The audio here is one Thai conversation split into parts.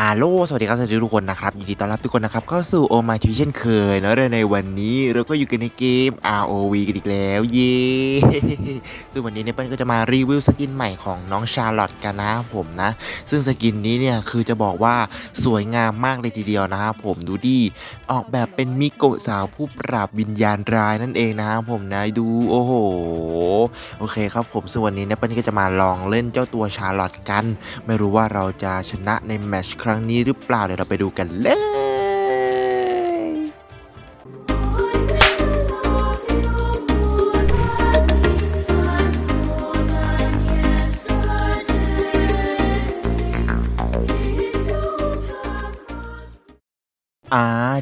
อาโลสวัสดีครับสวัสดีทุกคนนะครับยินดีต้อนรับทุกคนนะครับเข้าสู่โอมาทีเช่นเคยนะและในวันนี้เราก็อยู่กันในเกม ROV กันอีกแล้วเย้ซึ่งวันนี้เนี่ยเปิ้ลก็จะมารีวิวสกินใหม่ของน้องชาร์ลอตกันนะผมนะ ซึ่งสกินนี้เนี่ยคือจะบอกว่าสวยงามมากเลยทีเดียวนะครับผมดูดิออกแบบเป็นมิโกะสาวผู้ปราบวิญญาณร้ายนั่นเองนะครับผมนะดูโอ้โหโอเคครับผมซึ่งวันนี้เนี่ยเปิ้ลก็จะมาลองเล่นเจ้าตัวชาร์ลอตกัน ไม่รู้ว่าเราจะชนะในแมตชครั้งนี้หรือเปล่าเดี๋ยวเราไปดูกันเลย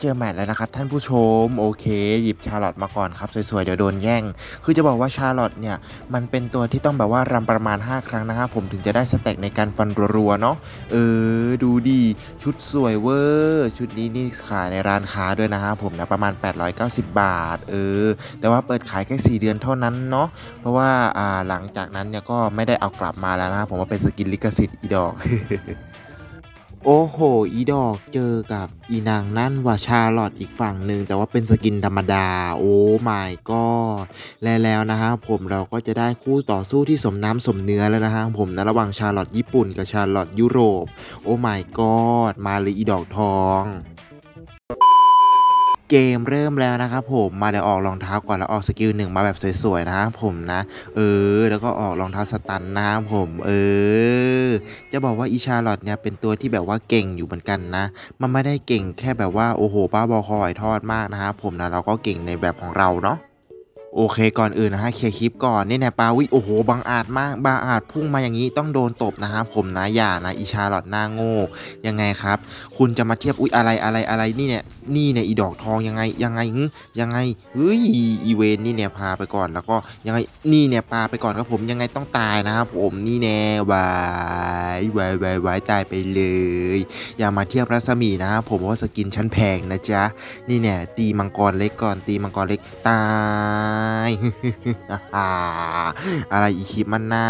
เจอแมตช์แล้วนะครับท่านผู้ชมโอเค หยิบชาร์ลอตมาก่อนครับสวยๆเดี๋ยวโดนแย่ง คือจะบอกว่าชาร์ลอตเนี่ยมันเป็นตัวที่ต้องแบบว่ารำประมาณ 5 ครั้งนะครับผมถึงจะได้สเต็กในการฟันรัวๆเนาะเออดูดีชุดสวยเวอร์ชุดนี้นี่ขายในร้านค้าด้วยนะครับผมนะประมาณ 890 บาทเออแต่ว่าเปิดขายแค่ 4 เดือนเท่านั้นเนาะเพราะว่าอ่าหลังจากนั้นเนี่ยก็ไม่ได้เอากลับมาแล้วนะผมว่าเป็นสกินลิขสิทธิ์อีดอก โอ้โห อีดอกเจอกับอีนางนั่นว่าชาร์ลอตอีกฝั่งหนึ่งแต่ว่าเป็นสกินธรรมดา โอ้ my god และแล้วนะฮะผมเราก็จะได้คู่ต่อสู้ที่สมน้ำสมเนื้อแล้วนะฮะผมนะระหว่างชาร์ลอตญี่ปุ่นกับชาร์ลอตยุโรป โอ้ my god มาเลยอีดอกทองเกมเริ่มแล้วนะครับผมมาเดี๋ยวออกรองเท้าก่อนแล้วออกสกิลหนึ่งมาแบบสวยๆนะครับผมนะ เออ แล้วก็ออกรองเท้าสตันนะครับผม เออ จะบอกว่าอีชาร์ลอตเนี่ยเป็นตัวที่แบบว่าเก่งอยู่เหมือนกันนะ มันไม่ได้เก่งแค่แบบว่าโอ้โหบ้าบอคอยทอดมากนะครับผมนะเราก็เก่งในแบบของเราเนาะโอเคก่อนอื่นนะฮะเคลียร์คลิปก่อนนี่แน่ปาวิโอ้โหบังอาจมากบังอาจพุ่งมาอย่างนี้ต้องโดนตบนะครับผมนะอย่านะอีชาร์ลอตหน้าโง่ยังไงครับ คุณจะมาเทียบอุ๊ยอะไรอะไรอะไรนี่เนี่ยนี่เนี่ยอีดอกทองยังไงยังไงยังไงเฮ้ยอีเวนนี่เนี่ยพาไปก่อนแล้วก็ยังไงนี่เนี่ยปาไปก่อนครับผมยังไงต้องตายนะครับผมนี่แน่วายวายวายวายตายไปเลย อย่ามาเทียบรัศมีนะครับผมว่าสกินชั้นแพงนะจ๊ะนี่เนี่ยตีมังกรเล็กก่อนตีมังกรเล็กตายอะไรอีคิปมันหน้า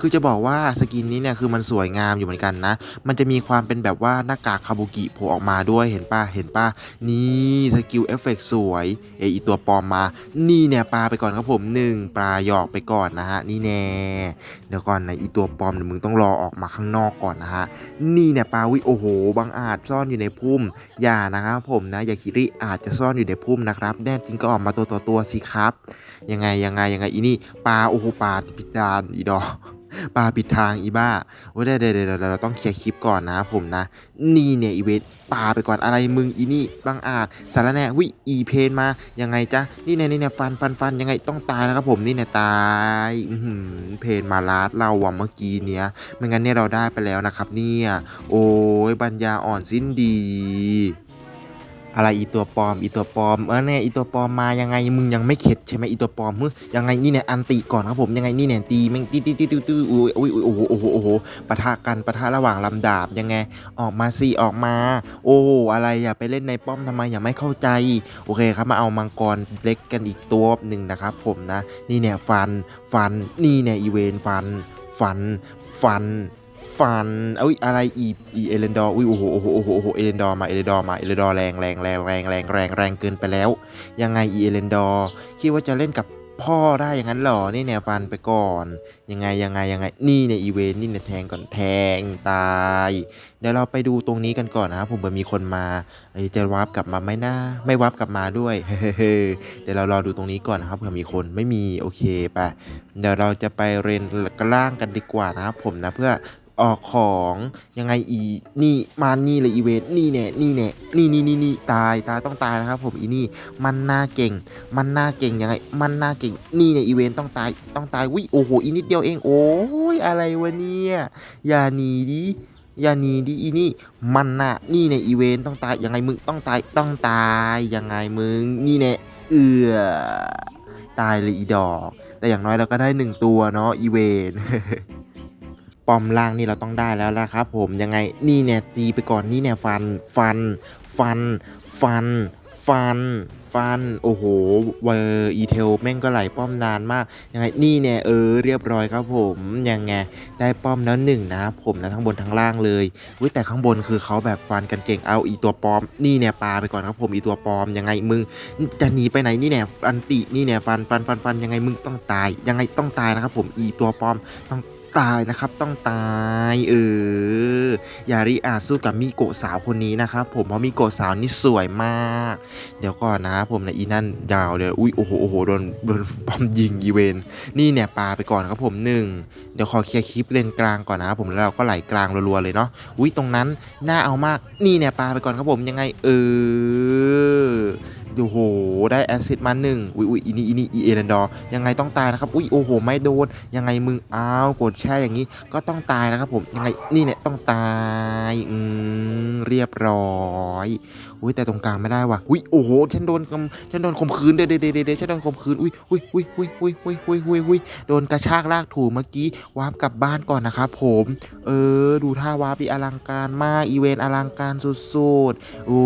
คือจะบอกว่าสกินนี้เนี่ยคือมันสวยงามอยู่เหมือนกันนะ มันจะมีความเป็นแบบว่าหน้ากากคาบุกิโผล่ออกมาด้วยเห็นป่ะเห็นป่ะนี่สกิลเอฟเฟกสวยเอออีตัวปลอมมา นี่เนี่ยปลาไปก่อนครับผมหนึ่งปลาหยอกไปก่อนนะฮะนี่แน่เดี๋ยวก่อนนะอีตัวปลอมเดี๋ยวมึงต้องรอออกมาข้างนอกก่อนนะฮะนี่เนี่ยปลาวิโอ้โหบางอาจซ่อนอยู่ในพุ่มอย่านะครับผมนะอย่าคิริอาจจะซ่อนอยู่ในพุ่มนะครับแน่จริงก็ออกมาตัวต่อตัวสิครับ ยังไงยังไงยังไงอีนี่ปลาโอ้โหปลาปิดดานอีดอก ปลาปิดทางอีบ้าโอ้ยเดี๋ยวเดี๋ยวเราต้องเคลียร์คลิปก่อนนะผมนะ นี่เนี่ยอีเวนปลาไปก่อนอะไรมึงอีนี่บางอาจสารแน่วิอีเพนมายังไงจ๊ะนี่เนี่ยนี่เนี่ยฟันฟันฟันยังไงต้องตายนะครับผมนี่เนี่ยตายอือหือเพนมาลาดเราว่ะเมื่อกี้เนี้ยไม่งั้นเนี่ยเราได้ไปแล้วนะครับเนี่ยโอ้ยปัญญาอ่อนสิ้นดี อะไรอีตัวปลอมอีตัวปลอมเออเนี่ยอีตัวปลอมมายังไงมึงยังไม่เข็ดใช่ไหมอีตัวปลอมมึงยังไงนี่เนี่ยอันติก่อนครับผมยังไงนี่เนี่ยตีแม่งตีตีตีตีตีอุ้ยอุ้ยอุ้ยโอ้โหโอ้โหโอ้โหปะทะกันปะทะระหว่างลำดาบยังไงออกมาสิออกมา โอ้อะไรอย่าไปเล่นในป้อมทำไมอย่าไม่เข้าใจ โอเคครับมาเอามังกรเล็กกันอีกตัวหนึ่งนะครับผมนะ นี่เนี่ยฟันฟันนี่เนี่ยอีเวนฟันฟันฟัน ฟันเอ้ยอะไรอีอีเอเลนดอร์อุ้ยโอ้โหโอ้โหโอ้โหโอ้โหเอเลนดอร์มาเอเลนดอร์มาเอเลนดอร์แรงแรงแรงแรงแรงแรงแรงเกินไปแล้ว ยังไงอีเอเลนดอร์คิดว่าจะเล่นกับพ่อได้อย่างนั้นหรอนี่เนี่ยฟันไปก่อน ยังไงยังไงยังไงนี่เนี่ยอีเวนนี่เนี่ยแทงก่อนแทงตาย เดี๋ยวเราไปดูตรงนี้กันก่อนนะครับผมเผื่อมีคนมาเอ้จะวาร์ปกลับมาไหมนะไม่วาร์ปกลับมาด้วยเดี๋ยวเรารอดูตรงนี้ก่อนนะครับเผื่อมีคนไม่มีโอเคไปเดี๋ยวเราจะไปเรนกล่างกันดีกว่านะครับผมนะเพื่อ ออกของยังไงอีนี่มานี่เลยอีเวนนี่แน่นี่แน่นี่นี่นี่นี่ตายตายต้องตายนะครับ ผมอีนี่มันน่าเก่ง มันน่าเก่งยังไง มันน่าเก่งนี่เนี่ยอีเวนต้องตายต้องตายวิโอ้โหอีนิดเดียวเอง โอ้ยอะไรวะเนี่ยอย่าหนีดิอย่าหนีดิอีนี่มันน่ะนี่ในอีเวนต้องตายยังไงมึงต้องตายต้องตายยังไงมึงนี่แน่เอือตายเลยอีดอก แต่อย่างน้อยเราก็ได้หนึ่งตัวเนาะอีเวน ปอมล่างนี่เราต้องได้แล้วนะครับผมยังไงนี่เนี่ยตีไปก่อนนี่เนี่ยฟันฟัน ฟัน ฟัน ฟัน ฟัน โอ้โหเวอร์อีเทลแม่งก็ไหลป้อมนานมากยังไงนี่เนี่ยเออเรียบร้อยครับผมยังไงได้ป้อมแล้วหนึ่งนะผมนะทั้งบนทั้งล่างเลยวิแต่ข้างบนคือเขาแบบฟันกันเก่งเอาอีตัวปลอม นี่เนี่ยปาไปก่อนครับผมอีตัวปลอมยังไงมึงจะหนีไปไหนนี่เนี่ยอันตินี่เนี่ยฟันฟันฟันฟันยังไงมึงต้องตาย ยังไงต้องตายนะครับผมอีตัวปลอมต้อง ตายนะครับ ต้องตายเออยาริอาจสู้กับมิโกะสาวคนนี้นะครับผมเพราะมิโกะสาวนี่สวยมาก เดี๋ยวก่อนนะผมนะอีนั่นยาวเลยอุ้ยโอ้โหโอ้โหโดนโดนป้อมยิงอีเวนนี่เนี่ยปาไปก่อนครับผมหนึ่งเดี๋ยวขอเคลียร์คลิปเลนกลางก่อนนะครับผมแล้วเราก็ไหลกลางรัวๆเลยเนาะอุ้ยตรงนั้นน่าเอามากนี่เนี่ยปาไปก่อนครับผมยังไงเออโอ้โห ได้แอซิดมาหนึ่งอุ้ยอุ้ยอีนี่อีนี่อีเอรันดอร์ยังไงต้องตายนะครับอุ้ยโอ้โหไม่โดนยังไงมึงอ้าวกดแช่อย่างนี้ก็ต้องตายนะครับผมยังไงนี่เนี่ยต้องตายอืมเรียบร้อยอุ้ยแต่ตรงกลางไม่ได้ว่ะอุ้ยโอ้โหฉันโดนฉันโดนข่มขืนเดี๋ยวเดี๋ยวเดี๋ยวเดี๋ยวฉันโดนข่มขืนอุ้ยอุ้ยอุ้ยอุ้ยอุ้ยอุ้ยอุ้ยอุ้ยอุ้ยโดนกระชากลากถูเมื่อกี้วาร์ปกลับบ้านก่อนนะครับผมเออดูท่าวาร์ปดีอลังการมากอีเวนต์อลังการสุดๆโอ้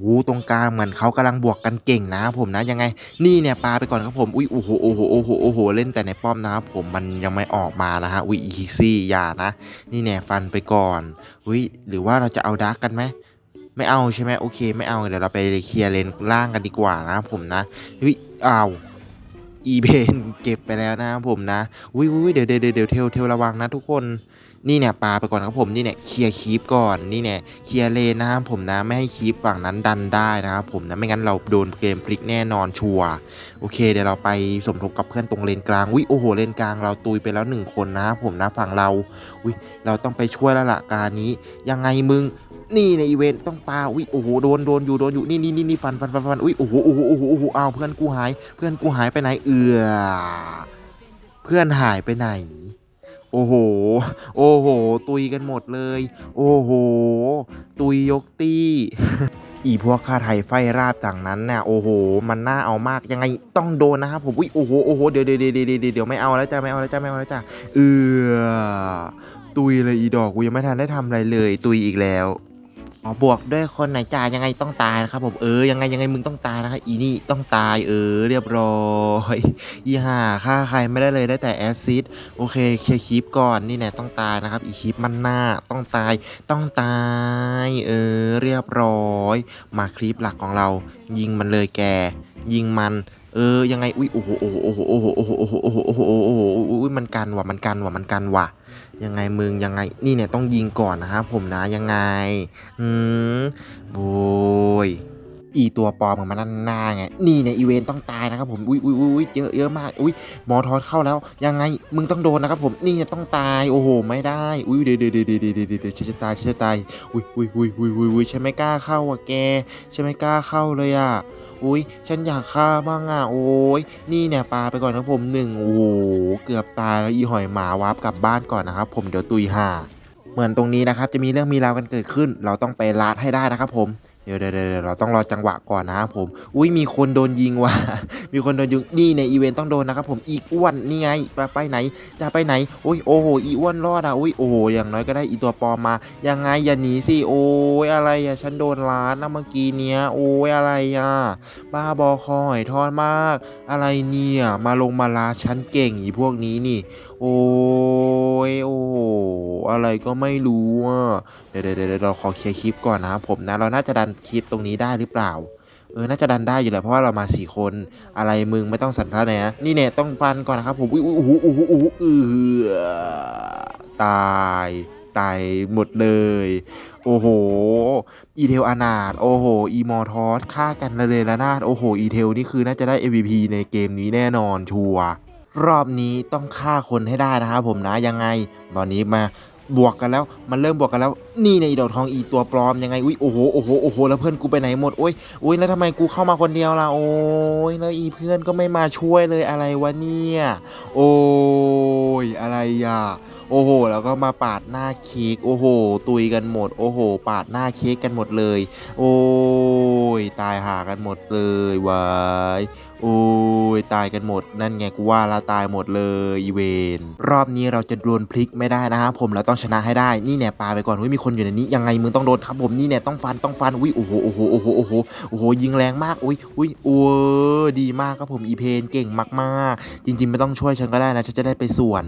โหตรงกลางเหมือนเขากำลังบวกกันเก่งนะผมนะยังไง นี่เนี่ยปลาไปก่อนครับผมอุ้ยโอ้โหโอ้โหโอ้โหโอ้โหเล่นแต่ในป้อมนะครับผมมันยังไม่ออกมานะฮะอุ้ยอีซี่อย่านะ นี่เนี่ยฟันไปก่อนอุ้ยหรือว่าเราจะเอาดาร์กกันไหมไม่เอาใช่ไหมโอเค ไม่เอาเดี๋ยวเราไปเคลียร์เลนล่างกันดีกว่านะครับผมนะอุ้ยอ้าว อีเบนเก็บไปแล้วนะครับผมนะอุ้ยอุ้ยเดี๋ยวเดี๋ยวเดี๋ยวเทลเทลระวังนะทุกคนนี่เนี่ยปลาไปก่อนครับผมนี่เนี่ยเคลียร์คีปก่อนนี่เนี่ยเคลียร์เลนนะครับผมนะไม่ให้คีปฝั่งนั้นดันได้นะครับผมนะไม่งั้นเราโดนเกมพลิกแน่นอนชัวโอเค เดี๋ยวเราไปสมทบกับเพื่อนตรงเลนกลางอุ้ยโอ้โหเลนกลางเราตุยไปแล้วหนึ่งคนนะครับผมนะฝั่งเราอุ้ยเราต้องไปช่วยแล้วล่ะการนี้ยังไงมึง นี่ในอีเวนต์ต้องปาอุ้ยโอ้โหโดนโดนอยู่โดนอยู่นี่นี่นี่นี่ฟันฟันฟันฟันอุ้ยโอ้โหโอ้โหโอ้โหโอ้โหเอาเพื่อนกูหาย เพื่อนกูหายไปไหนเอือเพื่อนหายไปไหน โอ้โห โอ้โห ตุยกันหมดเลย โอ้โห ตุยยกตี้อีพวกค่าไทยไฟราบต่างนั้นน่ะโอ้โห มันน่าเอามากยังไงต้องโดนนะครับผมอุ้ยโอ้โหโอ้โหเดี๋ยวเดี๋ยวเดี๋ยวเดี๋ยวเดี๋ยวไม่เอาแล้วจ้าไม่เอาแล้วจ้าไม่เอาแล้วจ้าเออตุยเลยอีดอกกูยังไม่ทันได้ทำอะไรเลย ตุยอีกแล้ว อ๋อบวกด้วยคนไหนจ่ายยังไงต้องตายนะครับผมเออยังไงยังไงมึงต้องตายนะครับอีนี่ต้องตายเออเรียบร้อยอีห่าฆ่าใครไม่ได้เลยได้แต่แอซซิดโอเคเคลียร์คลิปก่อนนี่เนี่ยต้องตายนะครับอีคลิปมันหน้าต้องตายต้องตายเออเรียบร้อย มาคลิปหลักของเรา ยิงมันเลยแก ยิงมัน เออยังไงอุ้ยโอ้โหโอ้โหโอ้โหโอ้โหโอ้โหโอ้โหโอ้โหโอ้โหโอ้โหอุ้ยมันกันว่ะมันกันว่ะมันกันว่ะ ยังไงมึงยังไงนี่เนี่ยต้องยิงก่อนนะครับผมนะยังไงอืมโวยอีตัวปลอมของมันนั่นหน้าไงนี่เนี่ยอีเวนต้องตายนะครับผมอุ้ยอุ้ยอุ้ยเยอะเยอะมากอุ้ยมอทอดเข้าแล้วยังไงมึงต้องโดนนะครับผมนี่เนี่ยต้องตายโอ้โหไม่ได้อุ้ยเดี๋ยวเดี๋ยวเดี๋ยวเดี๋ยวเดี๋ยวเดี๋ยวฉันจะตายฉันจะตายอุ้ยอุ้ยอุ้ยอุ้ยอุ้ยอุ้ยฉันไม่กล้าเข้าอะแกฉันไม่กล้าเข้าเลยอะ อุ้ยฉันอยากฆ่าบ้างอะโอ้ยนี่เนี่ยปลาไปก่อนนะผมหนึ่งโอ้โหเกือบตายแล้วอีหอยหมาวาร์ปกลับบ้านก่อนนะครับ ผมเดี๋ยวตุยห่าเหมือนตรงนี้นะครับจะมีเรื่องมีราวกันเกิดขึ้น เราต้องไปลาดให้ได้นะครับผม เดี๋ยวเดี๋ยวเราต้องรอจังหวะก่อนนะครับผม อุ้ยมีคนโดนยิงว่ะ มีคนโดนยิง นี่ในอีเวนต์ต้องโดนนะครับผมอีอ้วนนี่ไงไปไปไหน จะไปไหน โอ้ยโอ้โหอีอ้วนรอดอะอุ้ยโอ้โหอย่างน้อยก็ได้อีตัวปลอมมา ยังไงอย่าหนีสิโอ้ยอะไรอะฉันโดนล้านนะเมื่อกี้เนี้ยโอ้ยอะไรอะบ้าบอคอยทอดมาก อะไรเนี่ยมาลงมาลาฉันเก่งอีพวกนี้นี่โอ้ยโอ้โหอะไรก็ไม่รู้อะเดี๋ยวเดี๋ยวเราขอเคลียร์คลิปก่อนนะครับผมนะเราน่าจะดันคลิปตรงนี้ได้หรือเปล่าเออ น่าจะดันได้อยู่แหละเพราะว่าเรามาสี่คน อะไรมึงไม่ต้องสั่นพระนะนี่เนี่ยต้องฟันก่อนนะครับผมอุ้ยอู้หูอู้หูอู้หูเออตาย ตายหมดเลย โอ้โห อีเทลอนาถโอ้โห อีมอร์ทอสฆ่ากันระเลยละนาด โอ้โห อีเทลนี่คือน่าจะได้ MVP ในเกมนี้แน่นอนชัวร์ รอบนี้ต้องฆ่าคนให้ได้นะครับผมนะยังไง ตอนนี้มาบวกกันแล้วมันเริ่มบวกกันแล้ว นี่ในอีดอกทองอีตัวปลอมยังไงอุ้ยโอ้โหโอ้โหโอ้โหแล้วเพื่อนกูไปไหนหมดโอ้ยโอ้ยแล้วทำไมกูเข้ามาคนเดียวล่ะโอ้ยแล้วอีเพื่อนก็ไม่มาช่วยเลยอะไรวะเนี่ยโอ้ยอะไรอะโอ้โห แล้วก็มาปาดหน้าเค้กโอ้โห ตุยกันหมด โอ้โห ปาดหน้าเค้กกันหมดเลย โอ้ยตายหากันหมดเลยวายโอ้ยตายกันหมด นั่นไงกูว่าละตายหมดเลยอีเวนรอบนี้เราจะโดนพลิกไม่ได้นะครับผมเราต้องชนะให้ได้นี่เนี่ยปาไปก่อนอุ้ยมีคนอยู่ในนี้ยังไงมึงต้องโดนครับผมนี่เนี่ยต้องฟันต้องฟันอุ้ยโอ้โหโอ้โหโอ้โหโอ้โหโอ้โหยิงแรงมากอุ้ยอุ้ยโอ้ดีมากครับผมอีเพนเก่งมากๆ จริง ๆ ไม่ต้องช่วยฉันก็ได้นะฉันจะได้ไปสวน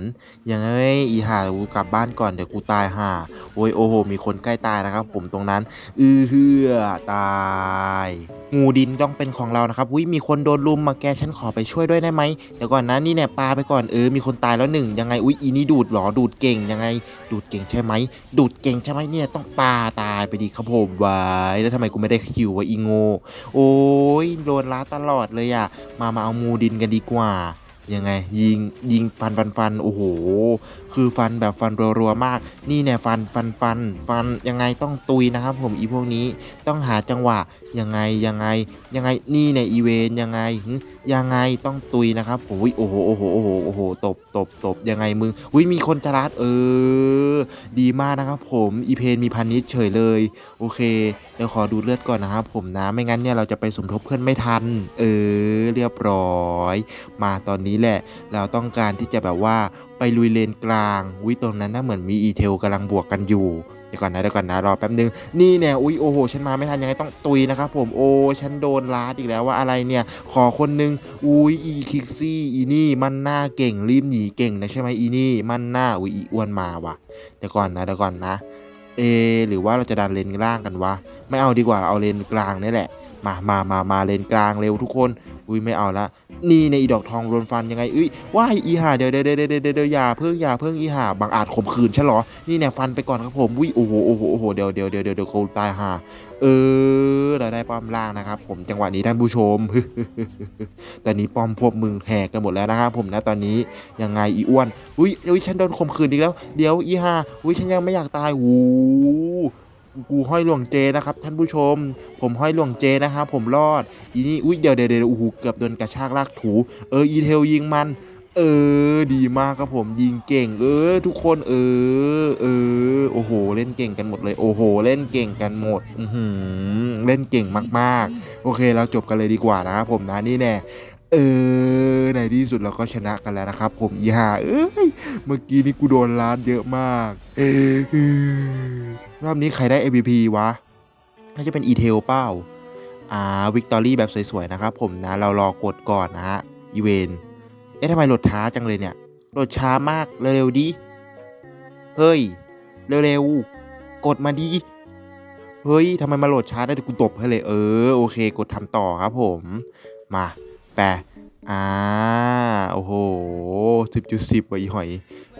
ยังไงอีห่ากูกลับบ้านก่อนเดี๋ยวกูตายห่าโอ้ยโอ้โหมีคนใกล้ตายนะครับผมตรงนั้น อือเฮือตาย งูดินต้องเป็นของเรานะครับอุ้ยมีคนโดนลุมมาแกฉันขอไปช่วยด้วยได้ไหมเดี๋ยวก่อนนะนี่เนี่ยปลาไปก่อนเออมีคนตายแล้วหนึ่งยังไงอุ้ยอีนี่ดูดเหรอดูดเก่งยังไง ดูดเก่งใช่ไหมดูดเก่งใช่ไหมเนี่ยต้องปลาตายไปดีครับผมไว้แล้วทำไมกูไม่ได้คิววะอีโง่โอ้ยโดนล้าตลอดเลยอะมามาเอางูดินกันดีกว่ายังไงยิงยิงฟันฟันฟันโอ้โห คือฟันแบบฟันรัวๆมาก นี่เนี่ยฟันฟันฟันฟันยังไงต้องตุยนะครับผมอีพวกนี้ต้องหาจังหวะยังไงยังไงยังไงนี่เนี่ยอีเวนยังไงยังไงต้องตุยนะครับโอ้ยโอ้โหโอ้โหโอ้โหโอ้โหตบตบตบยังไงมึงอุ้ยมีคนจะรัดเออ ดีมากนะครับ ผมอีเพนมีพันนิดเฉยเลย โอเคเดี๋ยวขอดูเลือดก่อนนะครับผมนะไม่งั้นเนี่ยเราจะไปสมทบเพื่อนไม่ทัน เออ เรียบร้อย มาตอนนี้แหละ เราต้องการที่จะแบบว่าไปลุยเลนกลางวิตรงนั้นน่าเหมือนมีอีเทลกำลังบวกกันอยู่ ดี๋ยวก่อนนะเดี๋ยวก่อนนะรอแป๊บนึงนี่เนี่ยอุ้ยโอ้โหฉันมาไม่ทันยังไงต้องตุยนะครับผมโอ้ฉันโดนลาดอีกแล้วว่าอะไรเนี่ยขอคนนึงอุ้ยอีคิกซี่อีนี่มันหน้าเก่งรีบหนีเก่งนะใช่ไหมอีนี่มันหน้าอุ้ยอีอ้วนมาว่ะเดี๋ยวก่อนนะเดี๋ยวก่อนนะเอหรือว่าเราจะดันเลนล่างกันวะไม่เอาดีกว่าเอาเลนกลางนี่แหละ มามามามาเลนกลางเร็วทุกคนอุ้ยไม่เอาละ นี่ในอีดอกทองโดนฟันยังไงอุ้ยว่าอีห่าเดี๋ยวเดี๋ยวเดี๋ยวเดี๋ยวเดี๋ยวอย่าเพิ่งอย่าเพิ่งอีห่าบางอาจข่มขืนใช่เหรอนี่เนี่ยฟันไปก่อนครับผมอุ้ยโอ้โหโอ้โหโอ้โหเดี๋ยวเดี๋ยวเดี๋ยวเดี๋ยวเดี๋ยวเขาตายห่าเออเราได้ป้อมล่างนะครับ ผมจังหวะนี้ท่านผู้ชมตอนนี้ป้อมพวกมึงแหกกันหมดแล้วนะครับผมนะตอนนี้ยังไงอีอ้วนอุ้ยอุ้ยฉันโดนข่มขืนอีกแล้ว เดี๋ยวอีห่าอุ้ยฉันยังไม่อยากตายโอ้ กูห้อยหลวงเจนะครับ ท่านผู้ชม ผมห้อยหลวงเจนะครับผมรอดอีนี่อุ้ยเดี๋ยวเดี๋ยวเดี๋ยวโอ้โหเกือบโดนกระชากลากถูเอออีเทลยิงมัน เออ ดีมากครับผมยิงเก่ง เออ ทุกคนเออ เออโอ้โห เล่นเก่งกันหมดเลย โอ้โห เล่นเก่งกันหมดอืเล่นเก่งมากๆ โอเคเราจบกันเลยดีกว่านะครับผมนะนี่แน่เออในที่สุดเราก็ชนะกันแล้วนะครับ ผมอีห่าเอ้ยเมื่อกี้นี่กูโดนล้านเยอะมาก เออ รอบนี้ใครได้ MVP วะ น่าจะเป็นอีเทลเป้า อ่าวิกตอรี่แบบสวยๆ นะครับผมนะ เรารอกดก่อนนะฮะ อีเวน เอ๊ะทำไมโหลดช้าจังเลยเนี่ย โหลดช้ามาก เร็วๆดิ เฮ้ย เร็วๆ กดมาดิ เฮ้ยทำไมมาโหลดช้าได้กูตบให้เลย เออ โอเค กดทำต่อครับผม มา แปะอ่า โอ้โหสิบจุดสิบว่ะอีหอย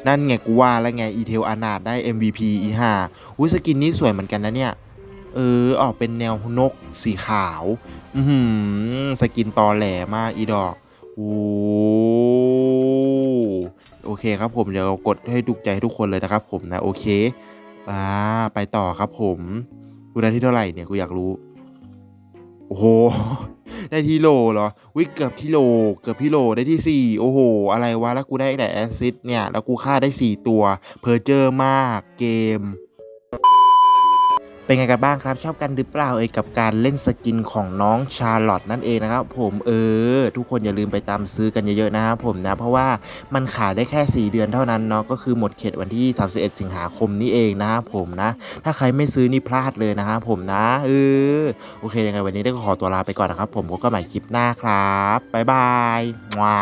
นั่นไงกูว่าแล้วไงอีเทลอานาดได้ MVP อีห่าอุ้ยสกินนี้สวยเหมือนกันนะเนี่ย เออออกเป็นแนวนกสีขาว อือหือสกินตอแหลมากอีดอกโอ้โอเคครับผม เดี๋ยวกดให้ถูกใจให้ทุกคนเลยนะครับผมนะ โอเคอ่าไปต่อครับผม กูได้ที่เท่าไหร่เนี่ย กูอยากรู้ โอ้โห ได้ที่โลเหรอวิเกือบที่โลเกือบที่โลได้ที่สี่โอ้โห อะไรวะ แล้วกูได้แต่แอสซิดเนี่ย แล้วกูฆ่าได้สี่ตัว เพอเจอร์มากเกม เป็นไงกันบ้างครับ ชอบกันหรือเปล่าเอ่ยกับการเล่นสกินของน้องชาร์ลอตนั่นเองนะครับผมเออ ทุกคนอย่าลืมไปตามซื้อกันเยอะๆนะครับผมนะ เพราะว่ามันขายได้แค่ 4 เดือนเท่านั้นเนาะก็คือหมดเขตวันที่ 31 สิงหาคมนี้เองนะครับผมนะ ถ้าใครไม่ซื้อนี่พลาดเลยนะครับผมนะเออโอเคยังไงวันนี้ได้ขอตัวลาไปก่อนนะครับผมพบกันใหม่คลิปหน้าครับบ๊ายบายว้า